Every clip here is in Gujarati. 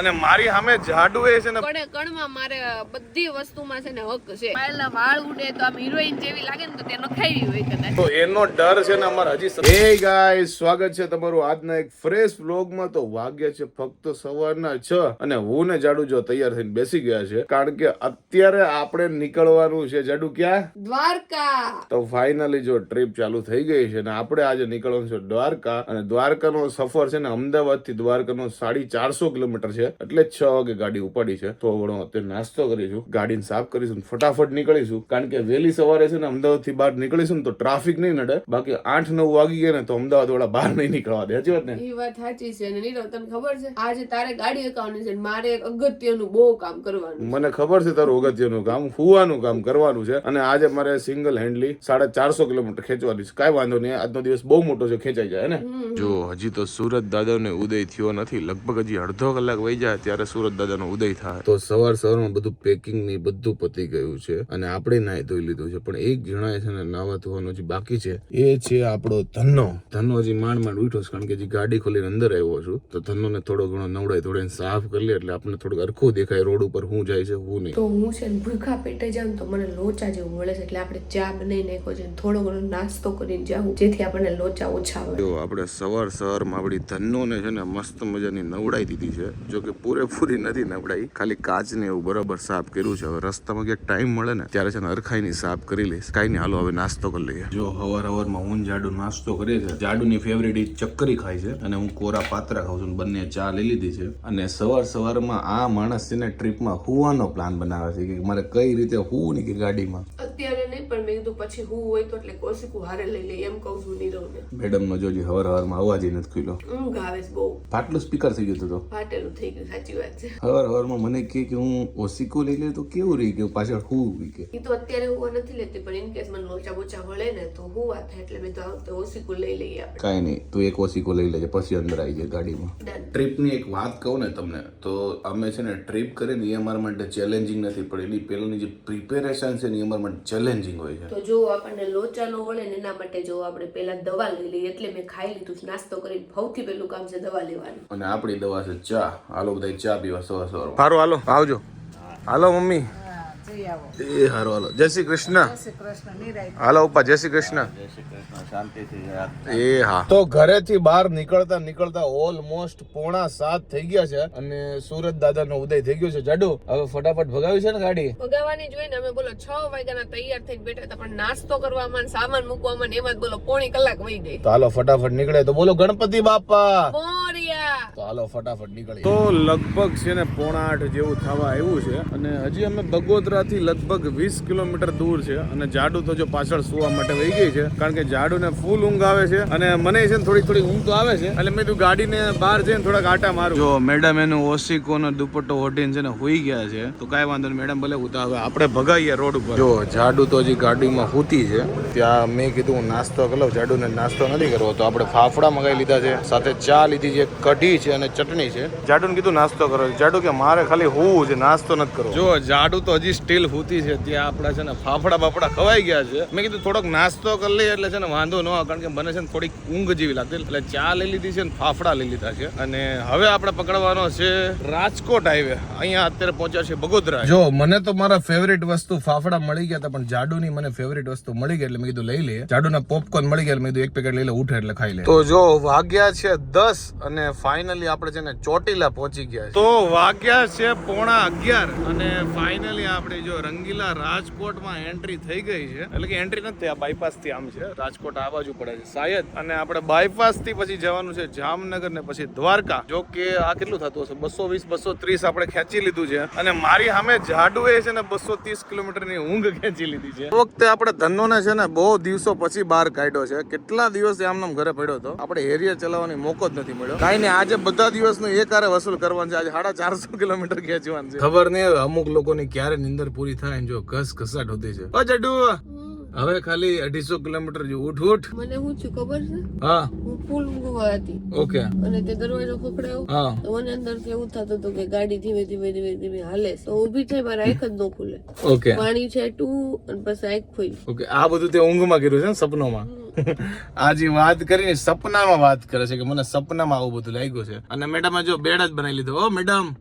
અને મારી સામે જાડુ એ છે ને કણે કણમાં મારે બધી વસ્તુમાં છે ને હક છે. પહેલા વાળ ઉડે તો આમ હિરોઈન જેવી લાગે ને તો તેનો ખાવી હોય કદાચ. તો એનો ડર છે ને અમારે હજી હે ગાઈસ સ્વાગત છે તમારું આજના એક ફ્રેશ વ્લોગમાં તો વાગ્ય છે ફક્ત સવારના છ અને હું ને જાડુ જો તૈયાર થઈને બેસી ગયા છે. કારણ કે અત્યારે આપણે નીકળવાનું છે. જાડુ ક્યાં? દ્વારકા. તો ફાઇનલી જો ટ્રીપ ચાલુ થઈ ગઈ છે અને આપણે આજે નીકળવાનું છે દ્વારકા. અને દ્વારકાનો સફર છે ને અમદાવાદથી દ્વારકાનો સાડી ચારસો કિલોમીટર છે. એટલે છ વાગે ગાડી ઉપાડી છે. તો વડો અત્યારે નાસ્તો કરીશું ગાડીને સાફ કરીશું ફટાફટ નીકળીશું કારણ કે વહેલી સવારે છે ને અમદાવાદથી બહાર નીકળીશું ને તો ટ્રાફિક નહીં નડે. બાકી આઠ નવ વાગી ગયા ને તો અમદાવાદ વાળા બહાર નહીં નીકળવા દે. સાચી વાત ને? એ વાત સાચી છે અને નીરવ તને ખબર છે? આજે તારે ગાડી હકાવવાની છે મારે એક અગત્યનું બહુ કામ કરવાનું મને ખબર છે તારું અગત્યનું કામ. ફુવાનું કામ કરવાનું છે. અને આજે મારે સિંગલ હેન્ડલી સાડા ચારસો કિલોમીટર ખેંચવાની છે. કાંઈ વાંધો નહીં. આજનો દિવસ બહુ મોટો છે. ખેંચાઈ જાય ને? જો હજી તો સુરત દાદાને ઉદય થયો નથી. લગભગ હજી અડધો કલાક વહી જાય ત્યારે સુરત દાદાનો ઉદય થાય. તો સવાર સવારમાં બધું પેકિંગની બધું પતી ગયું છે અને આપણે નાય ધોઈ લીધું છે. પણ એક જણાએ છે ને નાવા ધોવાનો જે બાકી છે એ છે આપણો ધન્નો. ધન્નો હજી માંડ માંડ ઉઠ્યો છે કારણ કે જે ગાડી ખોલીને અંદર આવ્યો છું. તો ધન્નોને થોડો ઘણો નવડાય થોડે સાફ કરી લે એટલે આપણને થોડુંક અરખું દેખાય રોડ ઉપર હું જાય છે હું નહીં. તો હું છે ભૂખા પેટે જાઉં તો મને લોચા જેવું મળે છે એટલે આપણે ચા બનાવી નાખો છે થોડો ઘણો નાસ્તો કરીને જાઉં જેથી આપણને લોચા ઓછા આવે આપણે સવાર સવારમાં આપણી ધન્નોને છે ને મસ્ત મજાની નવડાઈ દીધી છે. જો કે પૂરેપૂરી નથી નબળાઈ. ખાલી કાચને એવું બરાબર સાફ કર્યું છે. હવે રસ્તામાં ક્યાંક ટાઈમ મળે ને ત્યારે છે ને અરખાઈની સાફ કરી લઈશ કાંઈ નહીં હાલો હવે નાસ્તો કરી લઈએ. જો હવાર હવારમાં હું ને જાડુ નાસ્તો કરીએ છે જાડુની ફેવરેટ ઈ ચક્કરી ખાય છે અને હું કોરા પાત્રા ખાઉં છું બંને ચા લઈ લીધી છે. અને સવાર સવારમાં આ માણસ છે ને ટ્રીપમાં હુવાનો પ્લાન બનાવે છે કે મારે કઈ રીતે હુવું નહીં કે ગાડીમાં? અત્યારે નહીં પણ મેં કીધું પછી હું હોય તો એટલે કોશિકું હારે લઈ લે એમ કહું છું નીરવને. મેડમનો જોજી હવાર હવારમાં અવાજ ય નથી ખુલ્યો. ઊંઘ આવે છે બહુ. પાટલું સ્પીકર થઈ ગયું હતું તો? ફાટેલું થઈ ગયું સાચી વાત છે. હવાર હવારમાં મને કે કે હું ઓસિકો લઈ લે તો કેવું રહી ગયું? પાછળ હું કે એ તો અત્યારે હું નથી લેતી પણ ઇન કેસ મને લોચા બોચા વળે ને તો હું વાત થાય એટલે મેં તો આ તો ઓસીકું લઈ લઈએ આપણે કાંઈ નહીં તું એક ઓસિકો લઈ લેજે પછી અંદર આવી જાય ગાડીમાં. ટ્રીપ ટ્રીપની એક વાત કહું ને તમને તો અમે છે ને ટ્રીપ કરીને એ અમારા માટે ચેલેન્જિંગ નથી પણ એની પહેલાંની જે પ્રિપેરેશન છે ને એ અમારા માટે ચેલેન્જિંગ હોય છે. તો જો આપણને લોચા ન વળે ને એના માટે જો આપણે પહેલા દવા લઈ લઈએ એટલે મેં ખાઈ લીધું નાસ્તો કરીને સૌથી પહેલું કામ છે દવા લેવાનું. અને આપણી દવા છે ચા. હાલો બધા ચા પીવા સવાર સવાર સારું હાલો આવજો. હાલો મમ્મી. એ હારો હાલો. જય શ્રી કૃષ્ણ. હાલો ઉપા જય શ્રી કૃષ્ણ. એ હા. તો ઘરેથી બહાર નીકળતા નીકળતા ઓલમોસ્ટ પોણા સાત થઈ ગયા છે અને સુરત દાદાનો ઉદય થઈ ગયો છે. જાડુ હવે ફટાફટ ભગાવી છે ને ગાડી? ભગાવાની જોઈને અમે બોલો છ વાગ્યાના તૈયાર થઈને બેઠા હતા પણ નાસ્તો કરવામાં સામાન મૂકવામાં ને એમાં જ બોલો પોણી કલાક વહી ગઈ. તો હાલો ફટાફટ નીકળે તો બોલો ગણપતિ બાપા! તો હાલો ફટાફટ નીકળે તો લગભગ છે ને પોણા આઠ જેવું થવા આવ્યું છે અને હજી અમે બગોદરા થી લગભગ વીસ કિલોમીટર દૂર છે અને જાડુ તો જો પાછળ સુવા માટે વહી ગઈ છે કારણ કે જાડુને ફૂલ ઊંઘ આવે છે અને મને છે ને થોડી થોડી ઊંઘ તો આવે છે એટલે મેં તું ગાડીને બહાર જઈને થોડાક આટા મારું. જો મેડમ એનું ઓસિકોનો દુપટ્ટો ઓઢીને છે ને હોઈ ગયા છે તો કાંઈ વાંધો નહીં મેડમ ભલે ઉતા હવે આપણે ભગાઈએ રોડ ઉપર. જો જાડુ તો હજી ગાડીમાં હૂતી છે ત્યાં મેં કીધું હું નાસ્તો કરો જાડુને નાસ્તો નથી કરવો તો આપણે ફાફડા મગાવી લીધા છે સાથે ચા લીધી છે કઢી છે અને ચટણી છે. જાડુને કીધું નાસ્તો કરો જાડુ કે મારે ખાલી હોવું છે નાસ્તો નથી કરવો. જો જાડુ તો હજી સ્ટીલ હુતી છે ત્યાં આપણા છે ને ફાફડા બાફડા ખવાઈ ગયા છે. મેં કીધું થોડોક નાસ્તો કરી લઈએ એટલે છે ને વાંધો ન આવે કારણ કે મને છે ને થોડીક ઊંઘ જેવી લાગતી. એટલે ચા લઈ લીધી છે ને ફાફડા લઈ લીધા છે. અને હવે આપણે પકડવાનો છે રાજકોટ હાઈવે. અહીંયા અત્યારે પહોંચ્યા છે બગોદરા. જો મને તો મારા ફેવરેટ વસ્તુ ફાફડા મળી ગયા હતા પણ જાડુની મને ફેવરેટ વસ્તુ મળી ગઈ એટલે મેં કીધું લઈ લઈએ. જાડુના પોપકોર્ન મળી ગયા એટલે મેં કીધું એક પેકેટ લઈ લે ઉઠે એટલે ખાઈ લે. તો જો વાગ્યા છે દસ અને ફાઇનલી આપણે છે ને ચોટીલા પહોંચી ગયા તો વાગ્યા છે પોણા અગિયાર અને ફાઇનલી આપણે જો રંગીલા રાજકોટમાં એન્ટ્રી થઈ ગઈ છે. એટલે કે એન્ટ્રી નથી, આ બાયપાસથી આમ છે. રાજકોટ આ બાજુ પડે છે. શાયદ અને આપણે બાયપાસથી પછી જવાનું છે જામનગર ને પછી દ્વારકા. જો કે આ કેટલું થતું હશે? બસો વીસ, બસો ત્રીસ આપણે ખેંચી લીધું છે. અને મારી સામે જાડુ એ છે ને બસો ત્રીસ કિલોમીટરની ઊંઘ ખેંચી લીધી છે. વખતે આપણે ધનોને છે ને બહુ દિવસો પછી બહાર કાઢ્યો છે. કેટલા દિવસ આમનામ ઘરે પડ્યો હતો? આપણે હેરિયર ચલાવવાની મોકો જ નથી મળ્યો. કાંઈ નહીં, આજે બધા દિવસનું એક આરે વસૂલ કરવાનું છે. આજે સાડા ચારસો કિલોમીટર ખેંચવાનું છે. ખબર નહીં અમુક લોકોની ક્યારે નિંદર પૂરી થાય ને જો ઘસ ઘસાટ હોતી છે. ઓ જડુ. હવે ખાલી અઢીસો કિલોમીટર જેવું ઉઠ ઉઠ. મને હું છું ખબર છે? હા. હું પુલ ગુવા હતી. ઓકે. અને તે દરવાજો ખખડાયો. હા. તો મને અંદર એવું થતું હતું કે ગાડી ધીમે ધીમે ધીમે ધીમે હાલે. તો ઊભી થઈ મારા આંખ જ ન ખુલે. ઓકે. પાણી છે ટુ અને પછી આંખ ખુલી. ઓકે. આ બધું તે ઊંઘમાં કર્યું છે ને સપનોમાં? આજે વાત કરીને સપનામાં વાત કરે છે કે મને સપનામાં આવું બધું લાગ્યું છે. અને મેડમે જો બેડ જ બનાવી લીધો. ઓ મેડમ.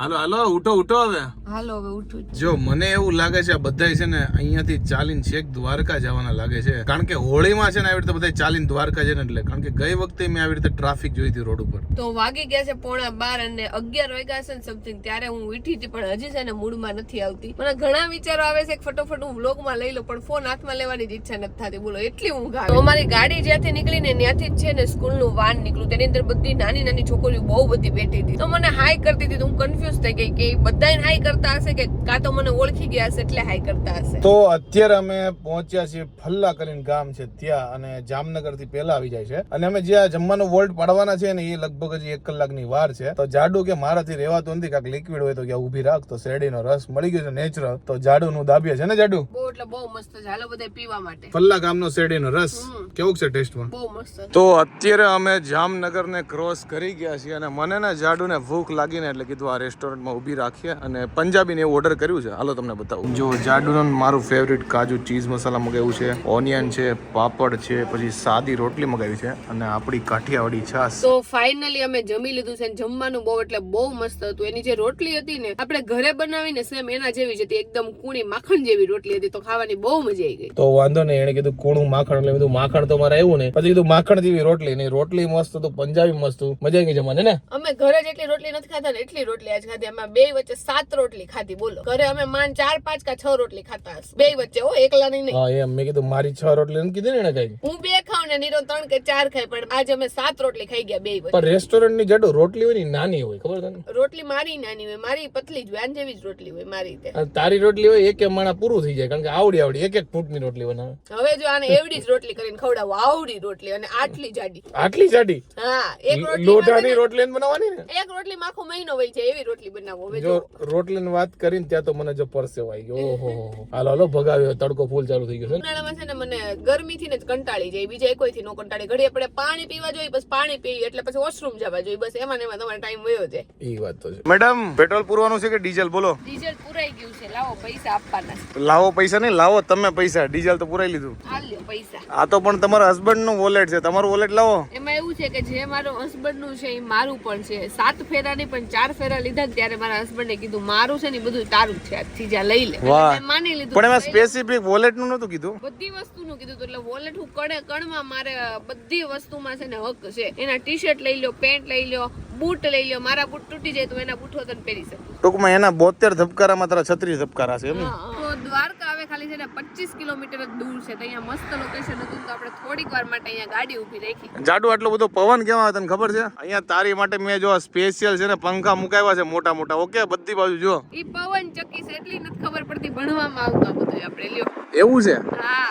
હાલો હાલો ઉઠો ઉઠો હવે. હાલો હવે ઉઠું જો. મને એવું લાગે છે આ બધાય છે ને અહીંયાથી ચાલીને છેક દ્વારકા જવાના લાગે છે. કારણ કે હોળીમાં છે ને આવી રીતે બધા ચાલીને દ્વારકા જઈને એટલે. કારણ કે ગઈ વખતે મેં આવી રીતે ટ્રાફિક જોઈ હતી રોડ ઉપર. તો વાગી ગયા છે પોણા બાર અને અગિયાર વાગ્યા છે ને સમથિંગ ત્યારે હું ઉઠી હતી પણ હજી છે ને મૂડમાં નથી આવતી. મને ઘણા વિચારો આવે છે ફટોફટ હું વ્લોગમાં લઈ લો પણ ફોન હાથમાં લેવાની જ ઈચ્છા નથી થતી. બોલો એટલી ઊંઘ આવે. અમારી ગાડી જ્યાંથી નીકળી ને ત્યાંથી જ છે ને સ્કૂલનું વાન નીકળ્યું. તેની અંદર બધી નાની નાની છોકરીઓ બહુ બધી બેઠી હતી. તો મને હાઈ કરતી હતી તો હું કન્ફ્યુઝ થઈ ગઈ કે બધાને હાઈ કરતા હશે કે કાં તો મને ઓળખી ગયા હશે એટલે હાઈ કરતા હશે? તો અત્યારે અમે પહોંચ્યા છીએ ફલ્લા કરીને ગામ છે ત્યાં અને જામનગરથી પહેલા આવી જાય છે. અને અમે જ્યાં જમવાનો વોલ્ટ પાડવાના છે ને એ લગભગ હજી એક કલાકની વાર છે. તો જાડુ કે મારાથી રહેવાતું નથી કાંઈક લિક્વિડ હોય તો ક્યાં ઊભી રાખ તો શેરડીનો રસ મળી ગયો છે નેચરલ તો જાડુ નું દાબીએ છે ને જાડુ? બહુ એટલે બહુ મસ્ત છે. હાલો બધા પીવા માટે. ફલ્લા ગામનો શેરડીનો રસ. કેવું છે ટેસ્ટમાં બહુ મસ્ત તો અત્યારે અમે જામનગર ને ક્રોસ કરી ગયા છીએ અને મને ને જાડુ ને ભૂખ લાગીને એટલે કીધું આ રેસ્ટોરન્ટમાં ઊભી રાખીએ અને પંજાબીને એવું ઓર્ડર કર્યું છે. હાલો તમને બતાવું. જો જાડુ મારું ફેવરિટ કાજુ ચીઝ મસાલા મગાવ્યું છે ઓનિયન છે પાપડ છે પછી સાદી રોટલી મગાવી છે અને આપણી કાઠિયાવાડી છાસ તો ફાઇનલી અમે જમી લીધું છે જમવાનું બહુ એટલે બહુ મસ્ત હતું. એની જે રોટલી હતી ને આપણે ઘરે બનાવીને સેમ એના જેવી જ હતી. એકદમ કૂણી માખણ જેવી રોટલી હતી. તો ખાવાની બહુ મજા આવી ગઈ. તો વાંધો નહીં એને કીધું કુણું માખણ એટલે બધું માખણ તો મારે આવ્યું ને પછી કીધું માખણ જેવી રોટલી નહીં રોટલી મસ્ત હતું પંજાબી મસ્ત મજા આવી ગઈ જમવાની ને? અમે ઘરે જેટલી રોટલી નથી ખાતા ને એટલી રોટલી આજ ખાધી અમે બે વચ્ચે સાત રોટલી ખાધી બોલો. ઘરે અમે માન ચાર પાંચ કા છ રોટલી ખાતા હશે. બે વચ્ચે હો એકલા નહીં. હા એમ. મેં કીધું મારી છ રોટલી નથી કીધી ને એને કઈ હું બે ખાઉં ને નીરો ત્રણ કે ચાર ખાય પણ આજે અમે સાત રોટલી ખાઈ ગયા બે પણ રેસ્ટોરન્ટની જાડુ રોટલી હોય ને નાની હોય ખબર તને? રોટલી મારી નાની હોય મારી પતલી જ હોય આન જેવી જ રોટલી હોય મારી રીતે. તારી રોટલી હોય એક એક માણા પૂરું થઈ જાય કારણ કે આવડી આવડી એક એક ફૂટની રોટલી બનાવે. હવે જો આને એવડી જ રોટલી કરીને ખવડાવું આવડી રોટલી અને આટલી જાડી. આટલી જાડી? હા એક રોટલી લોઢાની રોટલી બનાવવાની ને? એક રોટલી માખો મહિનો વહી જાય એવી રોટલી બનાવો. હવે જો જો રોટલી ની વાત કરીને ત્યાં તો મને જો પરસેવો આવી ગયો. ઓહો હાલો હાલો ભગાવ્યો તડકો ફૂલ ચાલુ થઈ ગયો છે ઉનાળામાં છે ને મને ગરમી થી જ કંટાળી જાય બીજા કોઈ થી નો કંટાળે. ઘડી આપણે પાણી પીવા જોઈએ બસ પાણી પીવી એટલે પછી વોશરૂમ જવા જોઈએ. બસ એમાં ને એમાં તમારો ટાઈમ વયો જાય. એ વાત તો છે. મેડમ પેટ્રોલ પૂરવાનું છે કે ડીઝલ? બોલો. ડીઝલ પુરાઈ ગયું છે. લાવો પૈસા આપવાના. લાવો પૈસા નહીં લાવો તમે પૈસા. ડીઝલ તો પુરાઈ લીધું. હાલ્યો પૈસા. આ તો પણ તમારા હસબન્ડનું વોલેટ છે. તમારું વોલેટ લાવો. એમાં એવું છે કે જે મારો હસબન્ડનું છે એ મારું પણ છે. સાત ફેરા નહીં પણ ચાર ફેરા લીધા ત્યારે મારા હસબન્ડે કીધું મારું છે ને બધું તારું જ છે. આજથી જ્યાં લઈ લે. માની લીધું પણ એમાં સ્પેસિફિક વોલેટનું નતું કીધું? બધી વસ્તુ નું કીધું એટલે વોલેટ હું કણે કણમાં મારે બધી વસ્તુમાં છે ને હક છે. એના ટી શર્ટ લઈ લો પેન્ટ લઈ લો બૂટ લઈ લો મારા બૂટ તૂટી જાય તો એના બૂટ તો પહેરી શકું. ટૂંકમાં એના બોતેર ધબકારામાં તારા છત્રીસ ધબકારા છે એમ દ્વારકા હવે ખાલી છે ને પચીસ કિલોમીટર જ દૂર છે. તો અહીંયા મસ્ત લોકેશન હતું તો આપણે થોડીક વાર માટે અહીંયા ગાડી ઊભી રાખી. જાડુ આટલો બધો પવન કેવા આવે તને ખબર છે? અહીંયા તારી માટે મેં જો સ્પેશિયલ છે ને પંખા મુકાવ્યા છે મોટા મોટા. ઓકે બધી બાજુ જો. ઈ પવન ચક્કી છે એટલી નથી ખબર પડતી ભણવામાં આવતો બધું આપણે લ્યો. એવું છે?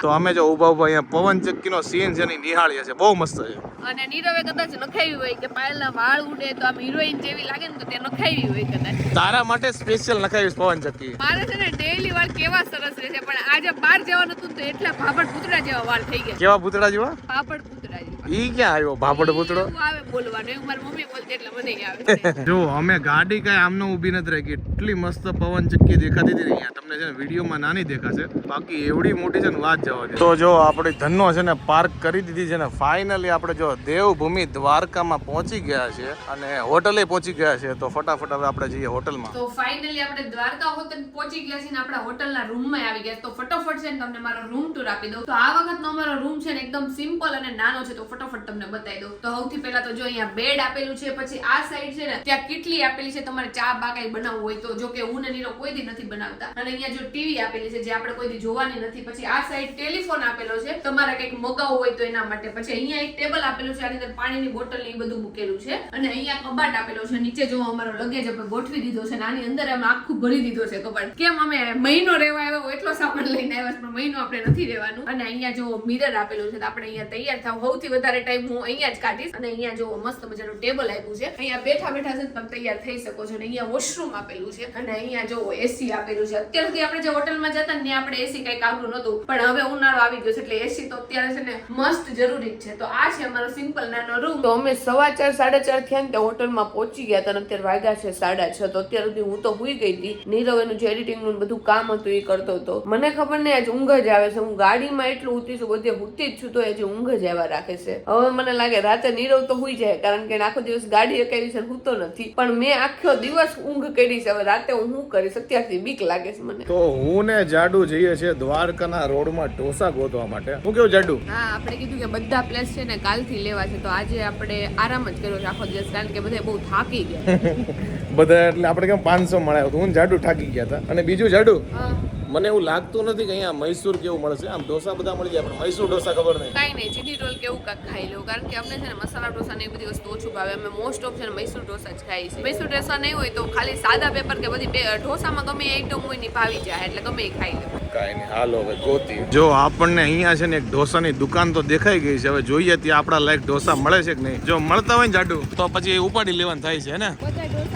તો અમે જો ઊભા ઊભા અહીંયા પવન ચક્કીનો સીન છે ને નિહાળીએ છે બહુ મસ્ત છે. અને નીરવે કદાચ નખાવી હોય કે પાયલના વાળ ઉડે તો આમ હિરોઈન જેવી લાગે ને તો તે નખાવી હોય કદાચ. તારા માટે સ્પેશિયલ નખાવી પવન ચક્કી. મારે છે ને ડેઈલી વાળ કેવા સરસ રહે છે. પણ આજે બહાર જવાનું હતું તો એટલા ભાભડ પૂતળા જેવા વાળ થઈ ગયા. કેવા પૂતળા જેવા? ભાભડ પૂતળા જેવા. ઈ ક્યાં આવ્યો? ભાપડ પૂતળો આવે બોલવાનો. એવું મારી મમ્મી બોલતી એટલે મને આવે. જો અમે ગાડી કઈ આમનો ઊભી નથી રાખી. એટલી મસ્ત પવન ચક્કી દેખાતી હતી ને અહીંયા. તમને છે ને વિડીયોમાં નાની દેખાશે. બાકી એવડી મોટી છે ને વાત જવા દે. તો જો આપણે ધનનો છે ને પાર્ક કરી દીધી છે ને. ફાઇનલી આપણે જો દેવભૂમિ દ્વારકામાં પહોંચી ગયા છે અને હોટલે પહોંચી ગયા છે તો ફટાફટ હવે આપણે જઈએ હોટલમાં. તો ફાઇનલી આપણે દ્વારકા હોટલ પહોંચી ગયા છીએ ને આપણા હોટલના રૂમમાં આવી ગયા તો ફટાફટ છે ને તમને મારો રૂમ ટૂર આપી દઉં. તો આ વખતનો અમારો રૂમ છે ને એકદમ સિમ્પલ અને નાનો છે, તો ફટાફટ તમને બતાવી દઉં. તો સૌથી પહેલા તો જો અહીંયા બેડ આપેલું છે, પછી આ સાઈડ છે ને, ત્યાં કેટલી આપેલી છે, તમારે ચા બા કાંઈ બનાવવું હોય તો જો કે હું ને નીરો કોઈ દી નથી બનાવતા. અને અહીંયા જો ટીવી આપેલી છે, જે આપણે કોઈ દી જોવાની નથી. પછી આ સાઈડ ટેલિફોન આપેલો છે, તમારે કંઈક મગાવવું હોય તો એના માટે. પછી અહીંયા એક ટેબલ આપેલું છે, આની અંદર પાણીની બોટલ ને એ બધું મૂકેલું છે. અને અહીંયા કબાટ આપેલો છે, નીચે જો અમારો લગેજ આપણે ગોઠવી દીધો છે અને આની અંદર અમે આખું ભરી દીધો છે કબાટ. કેમ, અમે મહિનો રહેવા આવ્યો હોય એટલો સામાન લઈને આવ્યા પણ મહિનો આપણે નથી રહેવાનું. અને અહીંયા જો મિરર આપેલું છે તો આપણે અહીંયા તૈયાર થાવ. સૌથી વધારે ટાઈમ હું અહીંયા જ કાઢીશ. અને અહીંયા જો મસ્ત મજાનું ટેબલ આપ્યું છે. અહીંયા બેઠા બેઠા છે તમે તૈયાર થઈ શકો છો. અને અહીંયા વોશરૂમ આપેલું છે. અને અહીંયા જો એસી આપેલું છે. અત્યાર સુધી આપણે જે હોટલમાં જતા ને આપણે એસી કઈ કામનું નહોતું. પણ હવે ઉનાળો આવી ગયો છે, એટલે એસી તો અત્યારે છે ને મસ્ત જરૂરી છે. તો આ છે અમારો સિમ્પલ નાનો રૂમ તો અમે સવા ચાર, સાડા ચાર થયા ને હોટલમાં પહોંચી ગયા હતા અત્યારે વાગ્યા છે સાડા છ. તો અત્યાર સુધી હું તો હુઈ ગઈ હતી. નીરવ એનું જે એડિટિંગનું બધું કામ હતું એ કરતો હતો. મને ખબર નહીં આજે ઊંઘ જ આવે છે. હું ગાડીમાં એટલું ઉતી છું બધે હુતી જ છું તો આજે ઊંઘ જ આવ્યા રાખે છે. હવે મને લાગે રાતે નીરવ તો હુઈ જાય કારણ કે આખો દિવસ ગાડી અકાવી છે હુતો નથી. પણ મેં આખો દિવસ ઊંઘ કરી છે. હવે રાતે હું શું કરીશ? અત્યારથી બીક લાગે છે મને. તો હું ને જાડુ જઈએ છીએ દ્વારકાના રોડમાં ઢોસા ગોતવા માટે. હું કેવું જાડુ? હા આપણે કીધું કે બધા પ્લેસ છે ને કાલથી લેવા છે તો આજે આપણે આરામ જ કર્યો છે આખો દિવસ કારણ કે બધા બહુ થાકી ગયા. બધા એટલે આપણે કેમ પાંચસો મળ્યા હું જાડુ થાકી ગયા હતા. અને બીજું જાડુ? હા. મને એવું લાગતું નથી કે અહીંયા મૈસૂર કેવું મળશે. આમ ઢોસા બધા મળી જાય પણ મૈસૂર ઢોસા ખબર નહીં. કાંઈ નહીં ચીની રોલ કેવું કાંક ખાઈ લઉં કારણ કે અમને છે ને મસાલા ઢોસા ને એ બધી વસ્તુ ઓછું ભાવે. અમે મોસ્ટ ઓફ છે ને મૈસૂર ઢોસા જ ખાઈએ છે મૈસૂર ઢોસા નહીં હોય તો ખાલી સાદા પેપર કે બધી ઢોસામાં ગમે આઈટમ હોયની ભાવી જાય એટલે ગમે એ ખાઈ લઉં કાંઈ નહીં હાલો હવે ગોતી. જો આપણને અહીંયા છે ને એક ઢોસાની દુકાન તો દેખાઈ ગઈ છે. હવે જોઈએ ત્યાં આપણા લાયક ઢોસા મળે છે કે નહીં. જો મળતા હોય ને જાડુ. તો પછી ઉપાડી લેવાનું થાય છે ને?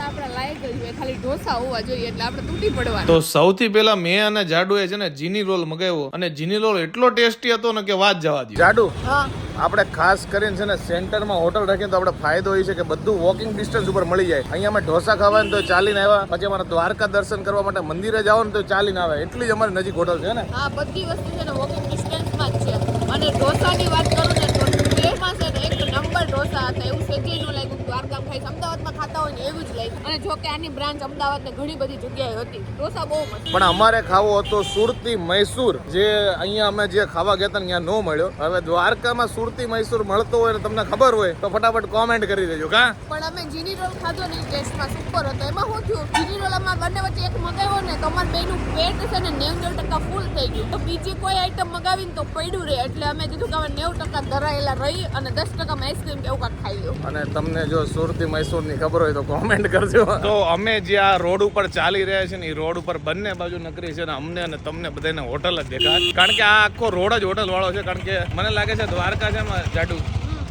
બધા ઢોસા આપણા લાયક જ હોય ખાલી ઢોસા હોવા જોઈએ એટલે આપણે તૂટી પડવાનું. તો સૌથી પહેલા મેં અને જાડુએ છે ને જીની રોલ મગાવ્યો. અને જીની રોલ એટલો ટેસ્ટી હતો ને કે વાત જવા દે જાડુ આપણે ખાસ કરીને છે ને સેન્ટરમાં હોટલ રાખીએ તો આપણે ફાયદો એ છે કે બધું વોકિંગ ડિસ્ટન્સ ઉપર મળી જાય. અહીંયા અમે ઢોસા ખાવા તો ચાલીને આવ્યા. પછી અમારે દ્વારકા દર્શન કરવા માટે મંદિરે જાવ ને તો ચાલીને આવે. એટલી જ અમારી નજીક હોટલ છે ને. હા બધી વસ્તુ છે ને વોકિંગ ડિસ્ટન્સમાં જ છે. અને ઢોસાની વાત કરું ને તો પ્લેટમાં છે ને એક નંબર ઢોસા હતા એવું નું લાગ્યું દ્વારકામ ખાઈ અમદાવાદમાં ખાતા હોય ને એવું જ લાગ્યું. અને જો કે આની બ્રાન્ચ અમદાવાદ ઘણી બધી જગ્યાએ હતી. ઢોસા બહુ મસ્ત. પણ અમારે ખાવો હતો સુરતી મૈસૂર. જે અહીંયા અમે જે ખાવા ગયા હતા ત્યાં ન મળ્યો. હવે દ્વારકામાં સુરતી મૈસૂર મળતો હોય ને તમને ખબર હોય તો ફટાફટ કોમેન્ટ કરી દેજો કા? પણ અમે જીની રોલ ખાધો ને ટેસ્ટમાં સુપર હતો. એમાં શું થયું? જીની રોલ અમાર બંને વચ્ચે એક મગાવ્યો ને તો અમાર બેનું પેટ છે ને નેવું ટકા ફૂલ થઈ ગયું. તો બીજી કોઈ આઈટમ મગાવીને તો પડ્યું રહે એટલે અમે કીધું કે અમે નેવું ટકા ધરાયેલા રહી અને દસ ટકામાં આઈસ્ક્રીમ એવું કાંઈક ખાઈ લ્યો અને તમને જો સુરતી મૈસૂરની ખબર હોય તો કોમેન્ટ કરજો. તો અમે જે આ રોડ ઉપર ચાલી રહ્યા છે ને એ રોડ ઉપર બંને બાજુ નકરી છે ને અમને અને તમને બધાને હોટલ જ દેખાય. કારણ કે આ આખો રોડ જ હોટલ વાળો છે. કારણ કે મને લાગે છે દ્વારકા છે જાડુ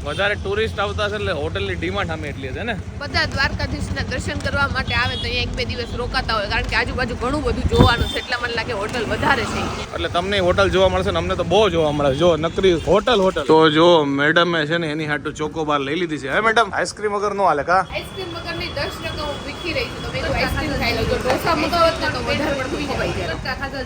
વધારે ટુરિસ્ટ આવતા છે એટલે હોટલની ડિમાન્ડ સામે એટલી છે ને? બધા દ્વારકાધીશના દર્શન કરવા માટે આવે તો અહીંયા એક બે દિવસ રોકાતા હોય કારણ કે આજુબાજુ ઘણું બધું જોવાનું છે એટલા મને લાગે હોટલ વધારે છે. એટલે તમને હોટલ જોવા મળશે ને અમને તો બહુ જોવા મળે. જો નકરી હોટલ હોટલ તો જો મેડમે છે ને એની હાટુ ચોકોબાર લઈ લીધી છે. હે મેડમ? આઈસ્ક્રીમ વગર નો હાલે કા? આઈસ્ક્રીમ વગરની દસ ટકા હું વીખી રહી છે. તો મેં આઈસ્ક્રીમ ખાઈ લઉં જો ઢોસા મગાવત ને તો ખાધા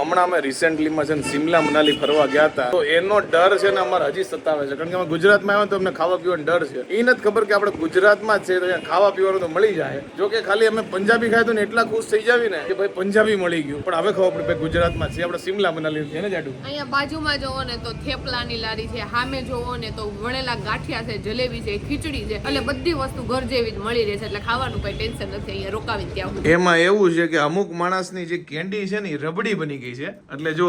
હમણાં અમે રિસેન્ટલીમાં છે ને સિમલા મનાલી ફરવા ગયા હતા. તો એનો ડર છે ને અમારે હજી સતાવે છે. કારણ કે અમે ગુજરાતમાં આવ્યા તો અમને ખાવા પીવાનો ડર છે. એ નથી ખબર કે આપણે ગુજરાતમાં જ છે તો ખાવા પીવાનું તો મળી જાય. જો કે ખાલી અમે પંજાબી ખાય તો ને એટલા ખુશ થઈ જાવી ને કે ભાઈ પંજાબી મળી ગયું. પણ હવે ખબર પડે ગુજરાતમાં છે. આપણે સિમલા મનાલી છે ને જાડું? અહીંયા બાજુમાં જોવો ને તો થેપલાની લારી છે. સામે જોવો ને તો વણેલા ગાંઠિયા છે જલેબી છે ખીચડી છે. એટલે બધી વસ્તુ ઘર જેવી જ મળી રહે છે. એટલે ખાવાનું કઈ ટેન્શન નથી. અહીંયા રોકાવીને ત્યાં એમાં એવું છે કે અમુક માણસની જે કેન્ડી છે ને રબડી બની ગઈ છે. એટલે જો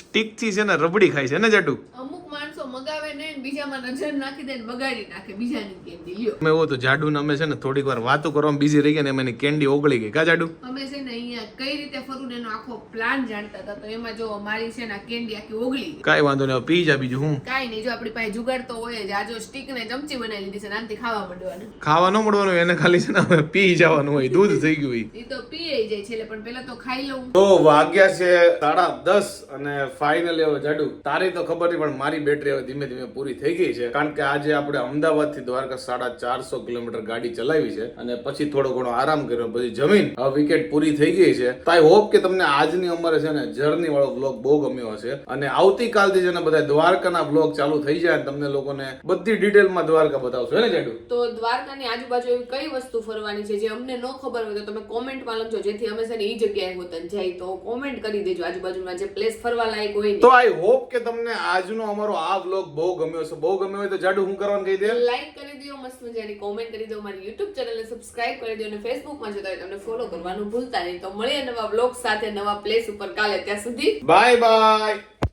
સ્ટીકથી છે ને રબડી ખાય છે ને જાડુ અમુક માણસો મગાવે ને બીજામાં નજર નાખી દે ને બગાડી નાખે બીજાની કેન્ડી લ્યો. અમે એવું તો જાડુ ને અમે છે ને થોડીક વાર વાતો કરવામાં બીજી રહી ગયા ને એની કેન્ડી ઓગળી ગઈ. કા જાડુ? અમે છે ને અહીંયા કઈ રીતે ફરું એનો આખો પ્લાન જાણતા હતા. તો એમાં જો મારી છે ને કેન્ડી આખી ઓગળી ગઈ. કાંઈ વાંધો નહીં પી જા બીજું હું. કાંઈ નહીં જો આપણી પાસે જુગાડ તો હોય જ. આજો સ્ટીક ને ચમચી બનાવી લીધી છે ને આનાથી ખાવા મળવાનું ખાવા ન મળવાનું એને ખાલી છે ને હવે પી જવાનું હોય. દૂધ થઈ ગયું હોય એ તો પી જાય છે એટલે પણ પેલા તો ખાઈ લઉં. તો વાગ્યા છે સાડા દસ અને ફાઇનલ એવો જાડુ. તારી તો ખબર નહીં પણ મારી બેટરી હવે ધીમે ધીમે પૂરી થઈ ગઈ છે. કારણ કે આજે આપણે અમદાવાદથી દ્વારકા સાડા ચારસો કિલોમીટર ગાડી ચલાવી છે અને પછી થોડો ઘણો આરામ કર્યો પછી જમીન હવે વિકેટ પૂરી થઈ ગઈ છે. તો આઈ હોપ કે તમને આજની અમારે છે ને જર્ની વાળો બ્લોગ બહુ ગમ્યો હશે. અને આવતીકાલથી છે ને બધા દ્વારકાના બ્લોગ ચાલુ થઈ જાય તમને લોકોને બધી ડિટેલમાં દ્વારકા બતાવશો. હે ને જાડુ? તો દ્વારકાની આજુબાજુ એવી કઈ વસ્તુ ફરવાની છે જે અમને ન ખબર હોય તો તમે કોમેન્ટમાં લખજો જેથી અમે છે ને એ જગ્યાએ હોતન જાય. તો કોમેન્ટ કરી દેજો આજુબાજુમાં જે પ્લેસ ફરવા લાયક હોય તો આઈ હોપ કે તમને આજનો અમારો આ બ્લોગ બહુ ગમ્યો છે. બહુ ગમ્યો હોય તો જાડુ હું કરવાનું કહી દે? લાઈક કરી દો મસ્ત મજાની કોમેન્ટ કરી દો મારી યુટ્યુબ ચેનલને સબસ્ક્રાઇબ કરી દો અને ફેસબુકમાં જોતા હોય તમને ફોલો કરવાનું ભૂલતા નહીં તો મળીએ નવા બ્લોગ સાથે નવા પ્લેસ ઉપર કાલે. ત્યાં સુધી બાય બાય